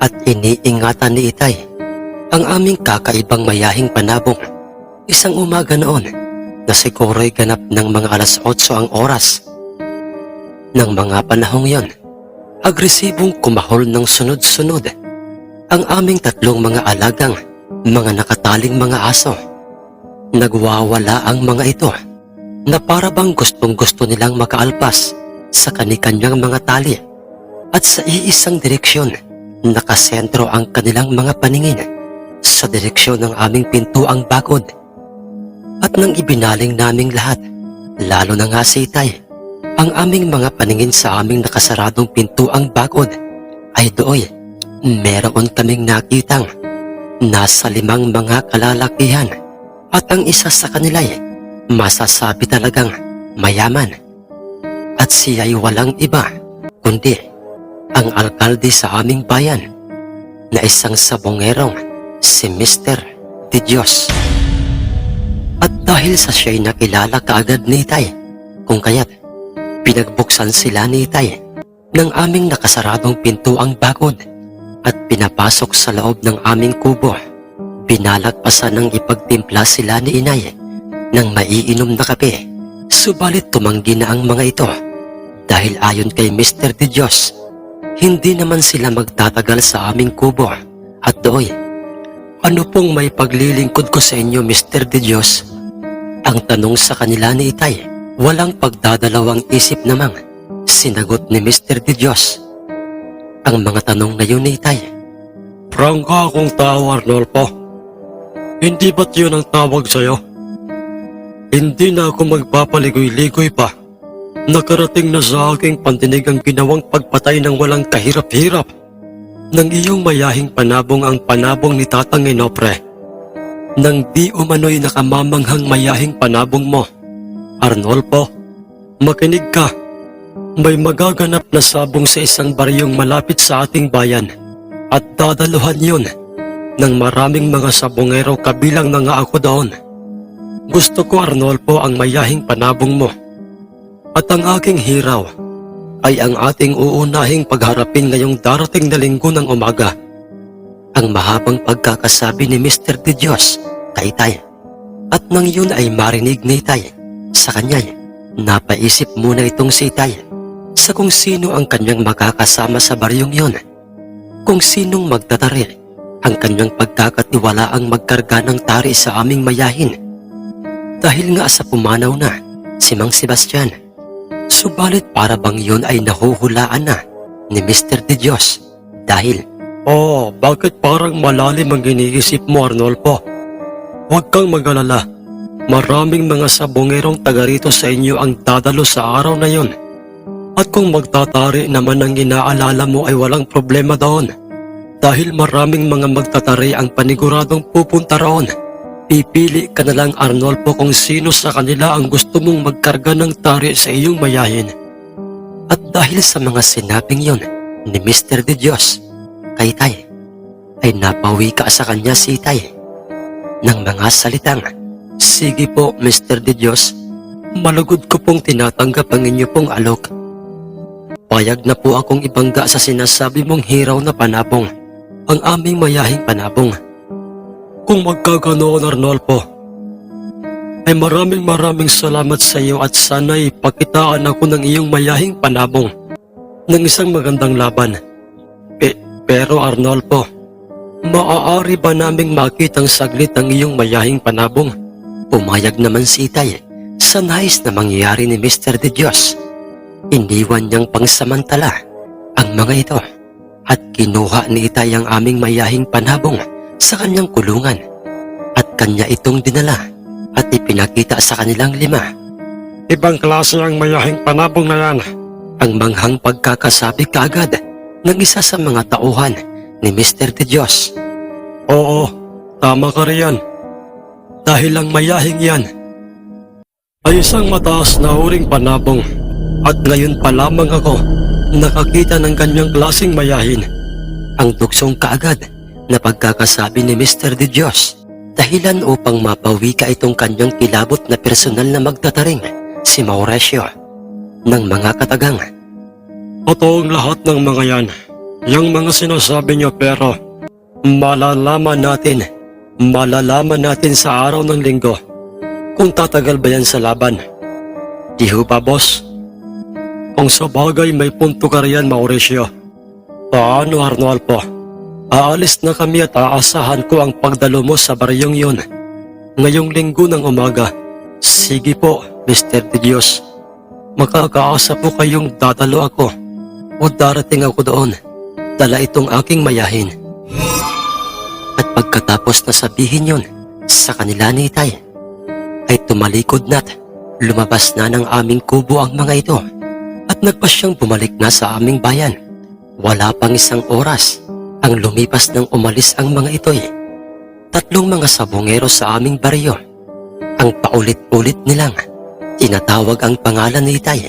at iniingatan ni Itay ang aming kakaibang mayahing panabong. Isang umaga noon na siguro'y ganap ng mga alas 8 ang oras. Nang mga panahong yon, agresibong kumahol ng sunod-sunod ang aming tatlong mga alagang mga nakataling mga aso. Nagwawala ang mga ito na para bang gustong gusto nilang makaalpas sa kanikanyang mga tali at sa iisang direksyon nakasentro ang kanilang mga paningin sa direksyon ng aming pintuang bakod. At nang ibinaling naming lahat, lalo na nga si Itay, ang aming mga paningin sa aming nakasaradong pintuang bakod. Ay dooy meron kaming nakitang nasa limang mga kalalakihan. At ang isa sa kanila'y masasabi talagang mayaman. At siya'y walang iba kundi ang alkalde sa aming bayan na isang sabongerong si Mr. Di Diyos. At dahil sa siya'y nakilala kaagad ni Itay, kung kaya't pinagbuksan sila ni Itay ng aming nakasaradong pintuang bakod at pinapasok sa loob ng aming kubo. Binalagpasan ng ipagtimpla sila ni Inay ng maiinom na kape. Subalit tumanggi na ang mga ito dahil ayon kay Mr. Di Diyos, hindi naman sila magtatagal sa aming kubo at doy. Ano pong may paglilingkod ko sa inyo, Mr. Di Diyos? Ang tanong sa kanila ni Itay, walang pagdadalawang isip namang sinagot ni Mr. Di Diyos. Ang mga tanong na yun ni Itay. Prangka akong tao, Arnolfo. Hindi ba't yun ang tawag sa'yo? Hindi na ako magpapaligoy-ligoy pa. Nakarating na sa aking pandinig ang ginawang pagpatay ng walang kahirap-hirap. Nang iyong mayahing panabong ang panabong ni Tatang Inopre. Nang di umano'y nakamamanghang mayahing panabong mo. Arnolfo, makinig ka. May magaganap na sabong sa isang baryong malapit sa ating bayan at dadaluhan yun ng maraming mga sabongero kabilang na nga ako doon. Gusto ko Arnolfo ang mayahing panabong mo. At ang aking hiraw ay ang ating uunahing pagharapin ngayong darating na linggo ng umaga. Ang mahabang pagkakasabi ni Mr. Di Diyos kay Tay. At nang yun ay marinig ni Tay sa kanya'y napaisip muna itong si Tay sa kung sino ang kanyang makakasama sa baryong yon. Kung sinong magtatari ang kanyang pagkakatiwala ang magkarga ng tari sa aming mayahin. Dahil nga sa pumanaw na si Mang Sebastian. Subalit para bang yun ay nahuhulaan na ni Mr. Di Diyos dahil Oh, bakit parang malalim ang iniisip mo Arnolfo? Huwag kang magalala. Maraming mga sabongerong taga rito sa inyo ang dadalo sa araw na yon. At kung magtatari naman ang inaalala mo ay walang problema doon. Dahil maraming mga magtatari ang paniguradong pupunta roon. Pipili ka na lang Arnolfo kung sino sa kanila ang gusto mong magkarga ng tari sa iyong mayahin. At dahil sa mga sinabing yon ni Mr. De Dios kay Tay, ay napawi ka sa kanya si Tay ng mga salitang, Sige po Mr. De Dios, malugod ko pong tinatanggap ang inyo pong alok. Payag na po akong ibangga sa sinasabi mong hiraw na panabong, ang aming mayahing panabong. Kung magkaganoon Arnolfo, ay maraming maraming salamat sa iyo at sana'y pakitaan ako ng iyong mayahing panabong ng isang magandang laban. Pe- pero Arnolfo, maaari ba naming makitang saglit ang iyong mayahing panabong? Pumayag naman si Itay sa nais na mangyayari ni Mr. De Dios. Iniwan niyang pangsamantala ang mga ito at kinuha ni Itay ang aming mayahing panabong sa kanyang kulungan at kanya itong dinala at ipinakita sa kanilang lima. Ibang klase ang mayahing panabong na yan. Ang manghang pagkakasabi kaagad ng isa sa mga tauhan ni Mr. De Dios. Oo, tama ka riyan. Dahil lang mayahing yan ay isang mataas na huring panabong at ngayon pa lamang ako nakakita ng kanyang klaseng mayahin. Ang dugsong kaagad na pagkakasabi ni Mr. De Dios dahilan upang mapawi ka itong kanyang kilabot na personal na magtataring si Mauricio ng mga katagang. Totoong lahat ng mga yan, yung mga sinasabi niyo pero malalaman natin, malalaman natin sa araw ng linggo kung tatagal ba yan sa laban. Di ho ba, boss? Kung sa bagay may punto ka riyan, Mauricio. Paano, Arnolfo? Aalis na kami at aasahan ko ang pagdalo mo sa baryong yun. Ngayong linggo ng umaga. Sige po, Mr. De Dios. Makakaasa po kayong dadalo ako. O darating ako doon. Dala itong aking mayahin. At pagkatapos na sabihin yon sa kanila ni Itay, ay tumalikod na't lumabas na ng aming kubo ang mga ito at nagpasyang bumalik na sa aming bayan. Wala pang isang oras ang lumipas nang umalis ang mga ito'y tatlong mga sabongero sa aming baryo. Ang paulit-ulit nilang tinatawag ang pangalan ni Itay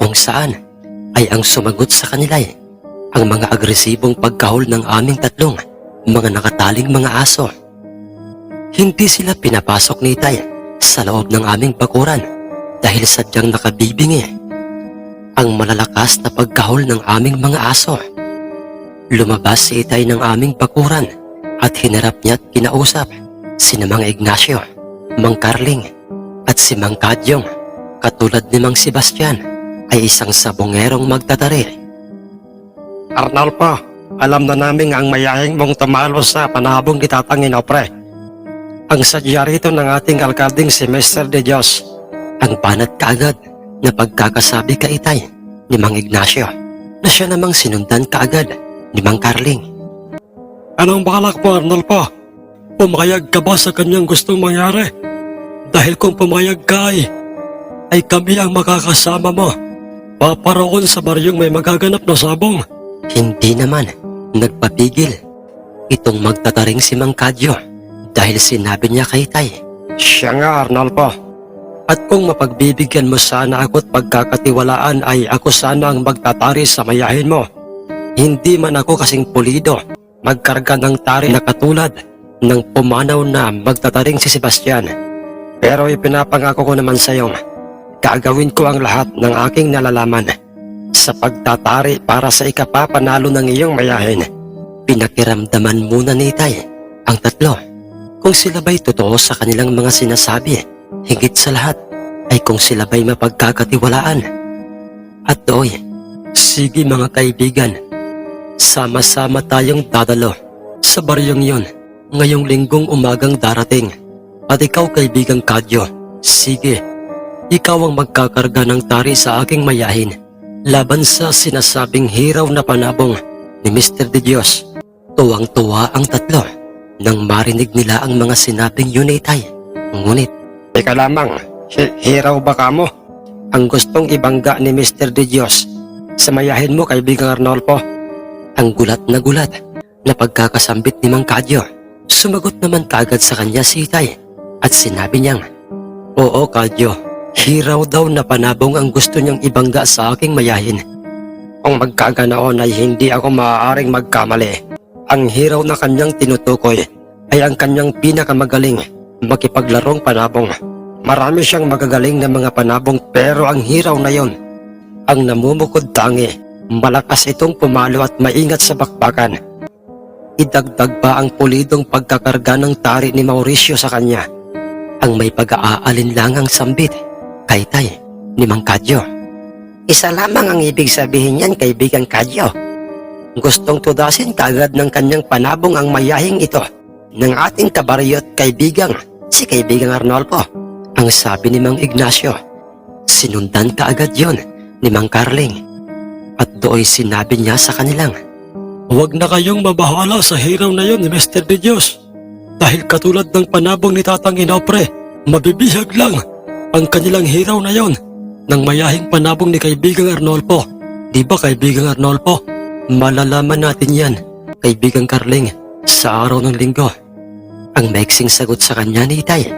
kung saan ay ang sumagot sa kanila'y ang mga agresibong pagkahol ng aming tatlong mga nakataling mga aso. Hindi sila pinapasok ni Itay sa loob ng aming bakuran dahil sadyang nakabibingi ang malalakas na pagkahol ng aming mga aso. Lumabas si Itay ng aming bakuran at hinarap niya at kinausap si Mang Ignacio, Mang Carling at si Mang Kadyong katulad ni Mang Sebastian ay isang sabongerong magtatari. Arnalpo, alam na namin ang mayahing mong tumalo sa panabong itatangin o pre. Ang sadya rito ng ating alkalding si Mr. De Dios. Ang panat kaagad na pagkakasabi ka itay ni Mang Ignacio na siya namang sinundan kaagad ni Mang Carling. Anong balak mo Arnalpo? Pumayag ka ba sa kanyang gustong mangyari? Dahil kung pumayag ka ay, ay kami ang makakasama mo. Paparoon sa baryong may magaganap na sabong. Hindi naman nagpapigil itong magtataring si Mang Kadyo dahil sinabi niya kay Tay. Siya nga Arnalpo. At kung mapagbibigyan mo sana ako at pagkakatiwalaan ay ako sana ang magtatari sa mayahin mo. Hindi man ako kasing pulido magkarga ng tari na katulad ng pumanaw na magtataring si Sebastian. Pero ipinapangako ko naman sa iyo, gagawin ko ang lahat ng aking nalalaman sa pagtatari para sa ikapapanalo ng iyong mayahin. Pinakiramdaman muna ni Itay ang tatlo kung sila ba'y totoo sa kanilang mga sinasabi. Higit sa lahat ay kung sila ba'y mapagkakatiwalaan. At doy, sige mga kaibigan, sama-sama tayong dadalo sa baryong yon ngayong linggong umagang darating. At ikaw kaibigang Kadyo, sige, ikaw ang magkakarga ng tari sa aking mayahin laban sa sinasabing hiraw na panabong ni Mr. De Dios. Tuwang-tuwa ang tatlo nang marinig nila ang mga sinabing yunitay. Ngunit, Teka lamang, hi- hiraw ba ka mo? Ang gustong ibangga ni Mr. De Dios sa mayahin mo kaibigang Arnolfo. Ang gulat na gulat na pagkakasambit ni Mang Kadyo. Sumagot naman kaagad sa kanya si Itay at sinabi niyang, Oo Kadyo, hiraw daw na panabong ang gusto niyang ibangga sa aking mayahin. Kung magkaganaon ay hindi ako maaaring magkamali. Ang hiraw na kanyang tinutukoy ay ang kanyang pinakamagaling makipaglarong panabong. Marami siyang magagaling na mga panabong pero ang hiraw na yon ang namumukod tangi. Malakas itong pumalo at maingat sa bakbakan. Idagdag pa ang pulidong pagkakarga ng tari ni Mauricio sa kanya. Ang may pag-aalinlangang sambit kay Tay ni Mang Kadyo. Isa lamang ang ibig sabihin niyan kaibigang Kadyo. Gustong tudasin kagad ng kanyang panabong ang mayahing ito ng ating kabaryo at kaibigang si kaibigang Arnolfo. Ang sabi ni Mang Ignacio. Sinundan kaagad yon ni Mang Carling. At do'y sinabi niya sa kanilang, Huwag na kayong mabahala sa hiraw na yon ni Mr. De Dios. Dahil katulad ng panabong ni Tatang Inopre, mabibihag lang ang kanilang hiraw na yon ng mayahing panabong ni kaibigang Arnolfo. Di ba kaibigang Arnolfo? Malalaman natin yan kaibigang Carling, sa araw ng linggo. Ang maiksing sagot sa kanya ni Itay,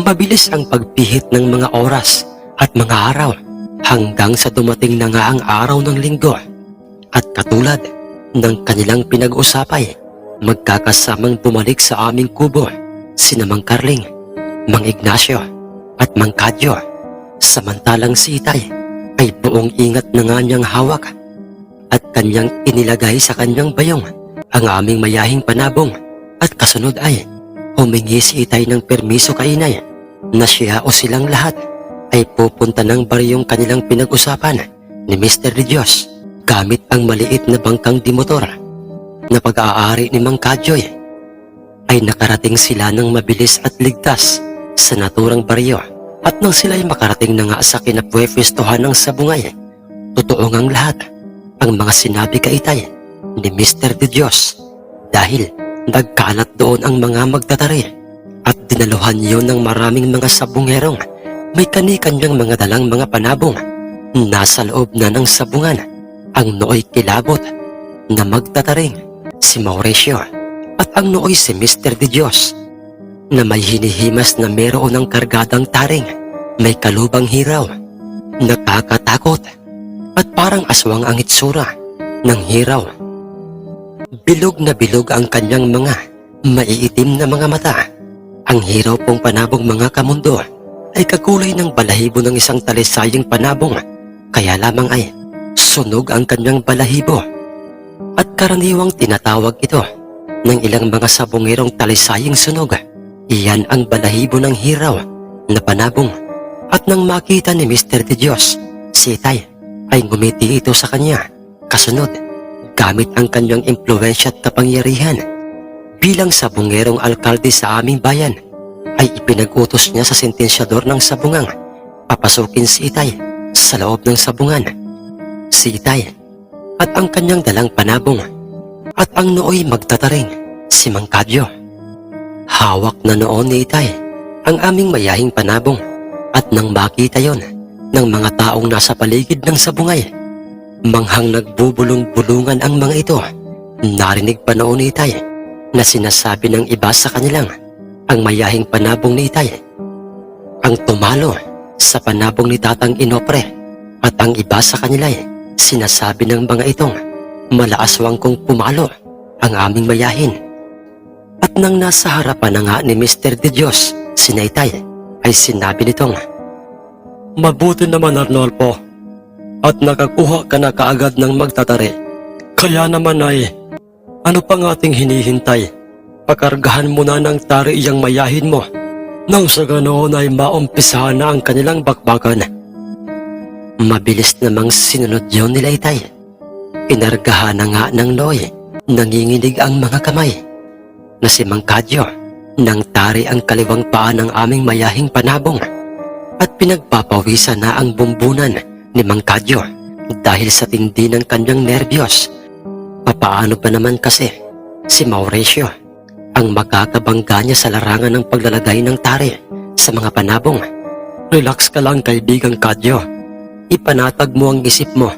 mabilis ang pagpihit ng mga oras at mga araw hanggang sa dumating na nga ang araw ng linggo. At katulad ng kanilang pinag-usapay, magkakasamang bumalik sa aming kubo sina Mang Carling, Mang Ignacio at Mang Kadyo. Samantalang si Itay ay buong ingat na nga niyang hawak at kanyang inilagay sa kanyang bayong ang aming mayahing panabong at kasunod ay humingi si Itay ng permiso kay Inay na siya o silang lahat ay pupunta ng baryong kanilang pinag-usapan ni Mr. De Dios gamit ang maliit na bangkang dimotor na pag-aari ni Mang Kadyoy ay nakarating sila ng mabilis at ligtas sa naturang baryo at nang sila'y makarating na nga sa kinapwefestohan ng sabungay totoo ngang lahat ang mga sinabi kay Itay ni Mr. De Dios dahil nagkalat doon ang mga magtatari at dinaluhan yun ng maraming mga sabungerong may kani-kanyang mga dalang mga panabong nasa loob na ng sabungan ang nooy kilabot na magtataring si Mauricio at ang nooy si Mr. De Dios na may hinihimas na meron ng kargadang taring may kalubang hiraw nakakatakot at parang aswang ang itsura ng hiraw. Bilog na bilog ang kanyang mga maiitim na mga mata. Ang hiraw pong panabong mga kamundo ay kakulay ng balahibo ng isang talisayang panabong kaya lamang ay sunog ang kanyang balahibo. At karaniwang tinatawag ito ng ilang mga sabongerong talisayang sunog. Iyan ang balahibo ng hiraw na panabong. At nang makita ni Mr. De Dios, si Itay ay ngumiti ito sa kanya. Kasunod, gamit ang kanyang impluensya at kapangyarihan. Bilang sabungerong alkalde sa aming bayan, ay ipinag-utos niya sa sentensyador ng sabungang papasukin si Itay sa loob ng sabungan. Si Itay at ang kanyang dalang panabong at ang nooy magtataring si Mangkadyo. Hawak na noon ni Itay ang aming mayahing panabong at nang makita yon ng mga taong nasa paligid ng sabungay, manghang nagbubulong-bulungan ang mga ito. Narinig pa noon ni Itay na sinasabi ng iba sa kanilang ang mayahing panabong ni Itay. Ang tumalo sa panabong ni Tatang Inopre at ang iba sa kanila sinasabi ng mga itong malaaswang kong pumalo ang aming mayahin. At nang nasa harapan na nga ni Mr. De Dios, si Naitay, ay sinabi nitong, Mabuti naman Arnolfo, at nakakuha ka na kaagad ng magtatari. Kaya naman ay, ano pang ating hinihintay? Pakargahan mo na ng tari iyang mayahin mo. Nang sa ganoon ay maumpisahan na ang kanilang bakbakan. Mabilis namang sinunod yun nila Itay. Inargahan na nga ng Noy, nanginginig ang mga kamay. Na si Mangkadyo, nang tari ang kaliwang paa ng aming mayahing panabong. At pinagpapawisan na ang bumbunan ni Mangkadyo dahil sa tindi ng kanyang nerbiyos. Papaano pa naman kasi si Mauricio ang makakabangga niya sa larangan ng paglalagay ng tari sa mga panabong. Relax ka lang kaibigang Kadyo. Ipanatag mo ang isip mo.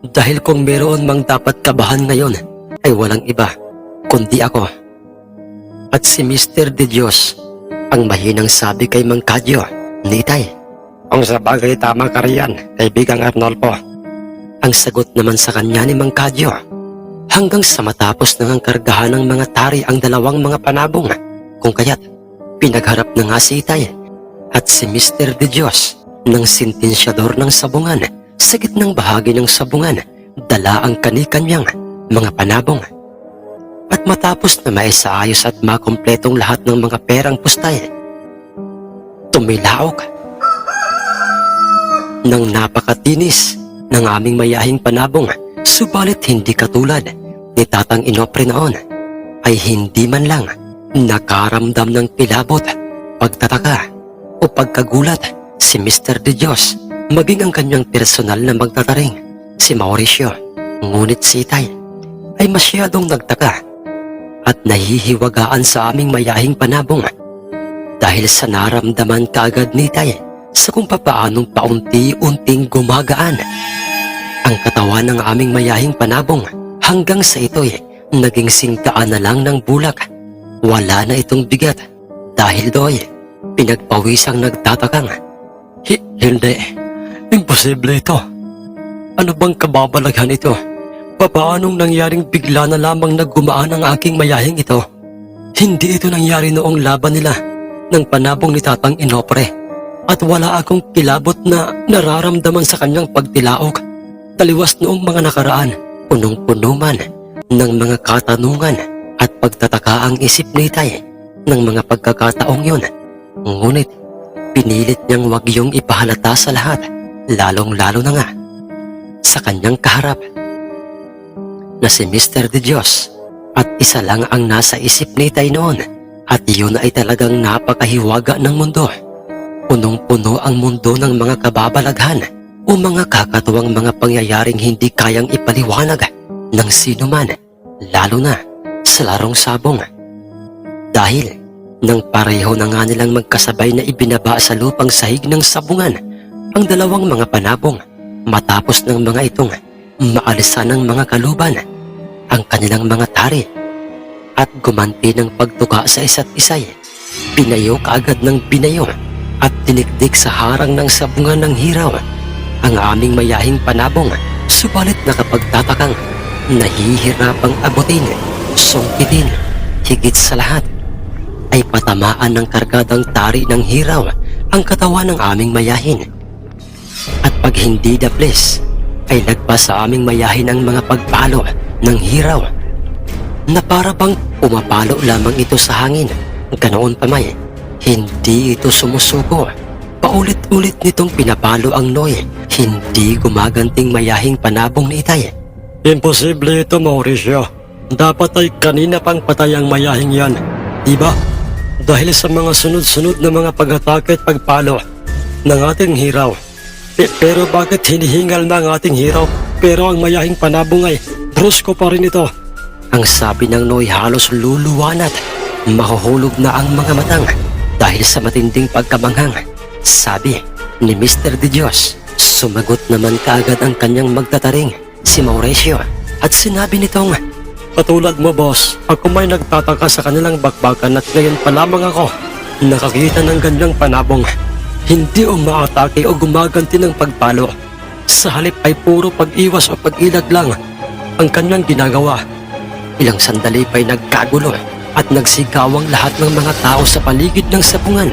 Dahil kung meron mang dapat kabahan ngayon ay walang iba kundi ako. At si Mr. De Dios ang mahinang sabi kay Mang Kadyo, Nitay. Ang sabagay tama ka riyan, kaibigang Arnolfo. Ang sagot naman sa kanya ni Mang Kadyo hanggang sa matapos nang ang kargahan ng mga tari ang dalawang mga panabong kung kaya't pinagharap na nga si Itay at si Mr. De Dios ng sentensyador ng sabungan sa gitnang bahagi ng sabungan dala ang kani-kanyang mga panabong. At matapos na maisaayos at makompletong lahat ng mga perang pustay, tumilaok ng napakatinis ng aming mayahing panabong subalit hindi katulad ni Tatang Inopre noon ay hindi man lang nakaramdam ng kilabot, pagtataka o pagkagulat si Mr. De Dios maging ang kanyang personal na magtataring si Mauricio. Ngunit si Itay ay masyadong nagtaka at nahihiwagaan sa aming mayahing panabong dahil sa naramdaman kaagad ni Itay sa kung papaanong paunti-unting gumagaan ang katawan ng aming mayahing panabong hanggang sa ito'y naging singkaan na lang ng bulak. Wala na itong bigat. Dahil doy, pinagpawisang nagtatakang. Hi- hindi. Imposible ito. Ano bang kababalaghan ito? Papaanong nangyaring bigla na lamang naggumaan ang aking mayahing ito? Hindi ito nangyari noong laban nila ng panabong ni Tatang Inopre at wala akong kilabot na nararamdaman sa kanyang pagtilaok. Taliwas noong mga nakaraan, punong-puno man ng mga katanungan at pagtataka ang isip ni Tay ng mga pagkakataong yun. Ngunit pinilit niyang wag yung ipahalata sa lahat, lalong-lalo na nga sa kanyang kaharap na si Mr. De Dios at isa lang ang nasa isip ni Tay noon at yun ay talagang napakahiwaga ng mundo. Punong-puno ang mundo ng mga kababalaghan o mga kakatuwang mga pangyayaring hindi kayang ipaliwanag ng sino man, lalo na sa larong sabong. Dahil nang pareho na nga nilang magkasabay na ibinaba sa lupang sahig ng sabungan ang dalawang mga panabong matapos ng mga itong maalisan ng mga kaluban ang kanilang mga tari at gumanti ng pagtuka sa isa't isay. Pinayo kaagad ng pinayo at tinikdik sa harang ng sabungan ng hiraw ang aming mayahing panabong subalit nakapagtatakang nahihirapang abutin, sungkitin, higit sa lahat ay patamaan ng kargadang tari ng hiraw ang katawan ng aming mayahin. At pag hindi daplis, ay nagpas sa aming mayahin ang mga pagpalo ng hiraw na para bang pumapalo lamang ito sa hangin. Ganoon pa may, hindi ito sumusuko. Paulit-ulit nitong pinapalo ang Noy, hindi gumaganting mayahing panabong ni Itay. Imposible ito, Mauricio. Dapat ay kanina pang patay ang mayahing yan, diba? Dahil sa mga sunod-sunod na mga pag-atake at pagpalo ng ating hiraw. Pe- pero bakit hinihingal na ang ating hiraw? Pero ang mayahing panabong ay brusko pa rin ito. Ang sabi ng Noy halos luluwanat. Mahuhulog na ang mga matang dahil sa matinding pagkamanghang. Sabi ni Mr. De Dios, sumagot naman kaagad ang kanyang magtataring, si Mauricio. At sinabi nitong, Patulad mo boss, ako may nagtataka sa kanilang bakbakan at ngayon pa lamang ako nakakita ng ganyang panabong. Hindi umaatake o gumaganti ng pagpalo. Sa halip ay puro pag-iwas o pag-ilag lang ang kanyang ginagawa. Ilang sandali pa'y nagkagulo at nagsigawang lahat ng mga tao sa paligid ng sapungan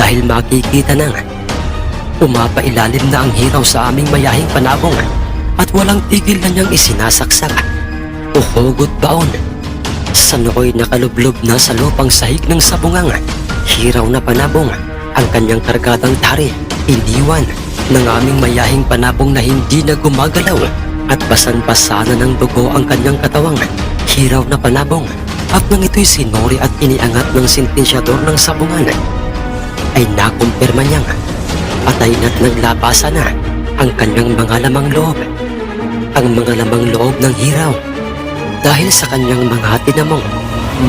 dahil makikita nang umapailalim na ang hiraw sa aming mayahing panabong at walang tigil na niyang isinasaksak o hugot baon. Sa nooy nakalublob na sa lupang sahig ng sabungang, hiraw na panabong ang kanyang kargadang tari, iniwan ng aming mayahing panabong na hindi na gumagalaw at basan-basana ng dugo ang kanyang katawang, hiraw na panabong at nang ito'y sinori at iniangat ng sentensyador ng sabungan, ay nakumpirma niyang patay na't naglabasa na ang kanyang mga lamang loob, ang mga lamang loob ng hiraw dahil sa kanyang mga tinamong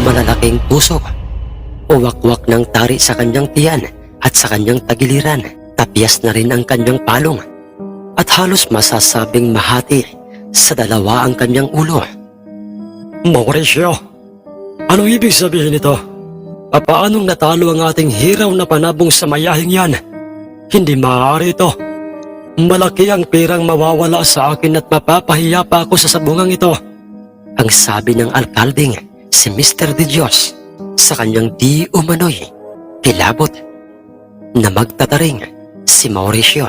malalaking pusok, uwakwak ng tari sa kanyang tiyan at sa kanyang tagiliran, tapyas na rin ang kanyang palong at halos masasabing mahati sa dalawa ang kanyang ulo. Mauricio, anong ibig sabihin nito? Papaanong natalo ang ating hiraw na panabong sa mayahing yan? Hindi maaari ito. Malaki ang pirang mawawala sa akin at mapapahiya pa ako sa sabungang ito. Ang sabi ng alkaldeng si Mr. De Dios sa kanyang di umano'y kilabot na magtataring si Mauricio.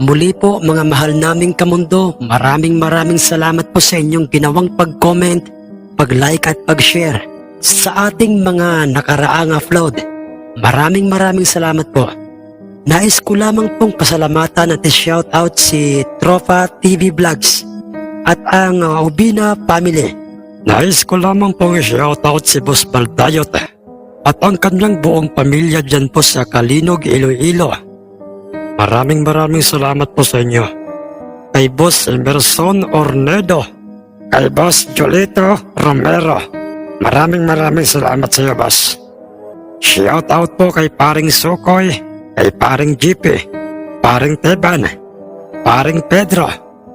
Muli po mga mahal naming kamundo, maraming maraming salamat po sa inyong ginawang pag-comment, pag-like at pag-share sa ating mga nakaraang upload. Maraming maraming salamat po. Nais ko lamang pong pasalamatan at shoutout si Tropa TV Vlogs at ang uh, Ubina family. Nais ko lamang pong shoutout si Boss Baldayot at ang kanyang buong pamilya dyan po sa Kalinog, Iloilo. Maraming maraming salamat po sa inyo. Kay Boss Emerson Ornedo, kay Boss Jolito Romero. Maraming maraming salamat sa iyo, Boss. Shoutout po kay Paring Sukoy, kay Paring Jipe, Paring Teban, Paring Pedro,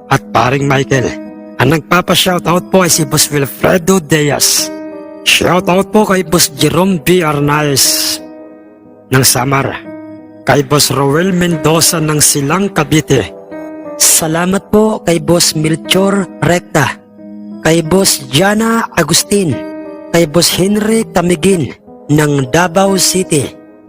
at Paring Michael. Ang nagpapa-shoutout po ay si Boss Wilfredo Diaz. Shoutout po kay Boss Jerome B. Arnaiz ng Samar. Kay Boss Roel Mendoza ng Silang Cavite. Salamat po kay Boss Melchor Recta, kay Boss Jana Agustin, kay Boss Henry Tamigin ng Davao City,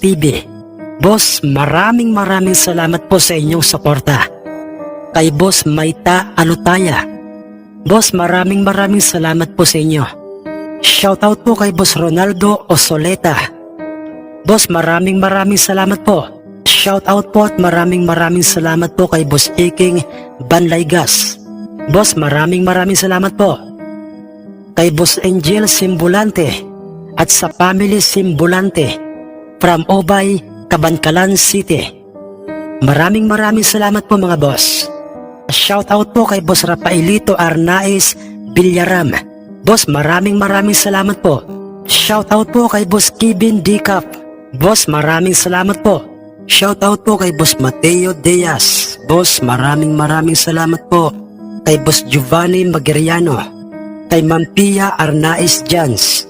TV. Boss, maraming maraming salamat po sa inyong suporta. Kay Boss Maita Alutaya. Boss, maraming maraming salamat po sa inyo. Shoutout po kay Boss Ronaldo Osoleta. Boss, maraming maraming salamat po. Shoutout po at maraming maraming salamat po kay Boss Iking Banlaygas. Boss, maraming maraming salamat po. Kay Boss Angel Simbulante at sa Family Simbulante from Obay, Kabankalan City. Maraming maraming salamat po mga boss. Shoutout po kay Boss Rafaelito Arnaiz Villarram. Boss, maraming maraming salamat po. Shoutout po kay Boss Kevin Dicap. Boss, maraming salamat po. Shoutout po kay Boss Mateo Diaz. Boss, maraming maraming salamat po. Kay Boss Giovanni Magiriano. Kay Ma'am Pia Arnaiz Jans.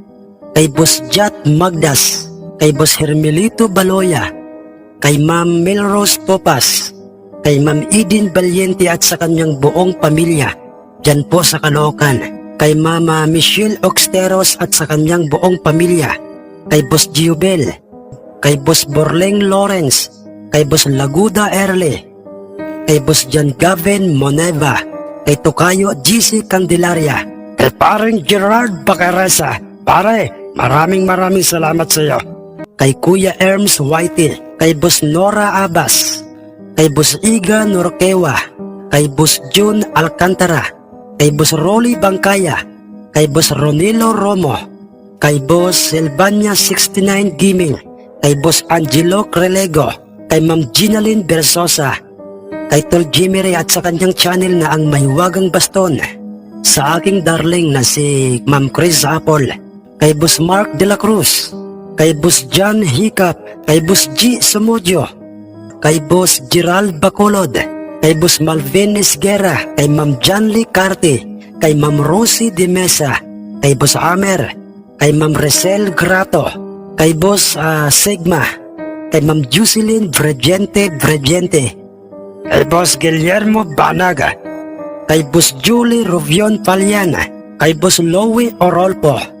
kay Boss Jat Magdas, kay Boss Hermelito Baloya, kay Ma'am Melrose Popas, kay Ma'am Eden Valiente at sa kanyang buong pamilya, dyan po sa Caloocan, kay Mama Michelle Oxteros at sa kanyang buong pamilya, kay Boss Giobel, kay Boss Borleng Lawrence, kay Boss Laguda Erle, kay Boss John Gavin Moneva, kay Tokayo GC Candelaria, kay paring Gerard Bacaresa. Pare, maraming maraming salamat sa iyo. Kay Kuya Erms Whitey, kay Boss Nora Abbas, kay Boss Iga Norquewa, kay Boss June Alcantara, kay Boss Rolly Bangkaya, kay Boss Ronilo Romo, kay Boss Silvania 69 Gaming, kay Boss Angelo Crelego, kay Ma'am Ginaline Bersosa, kay Tol Jimmy Ray at sa kanyang channel na ang Mahiwagang Baston, sa aking darling na si Ma'am Chris Apple, kay Boss Mark De La Cruz, kay Boss John Hiccup, kay Boss G. Sumudio, kay Boss Gerald Bacolod, kay Boss Malvin Esguera, kay Ma'am Janly Carte, kay Ma'am Rosie De Mesa, kay Boss Amer, kay Ma'am Resel Grato, kay Boss ah, Sigma, kay Ma'am Jocelyn Bregente Bregente, kay Boss Guillermo Banaga, kay Boss Julie Rubion Paliana, kay Boss Lowy Orolpo,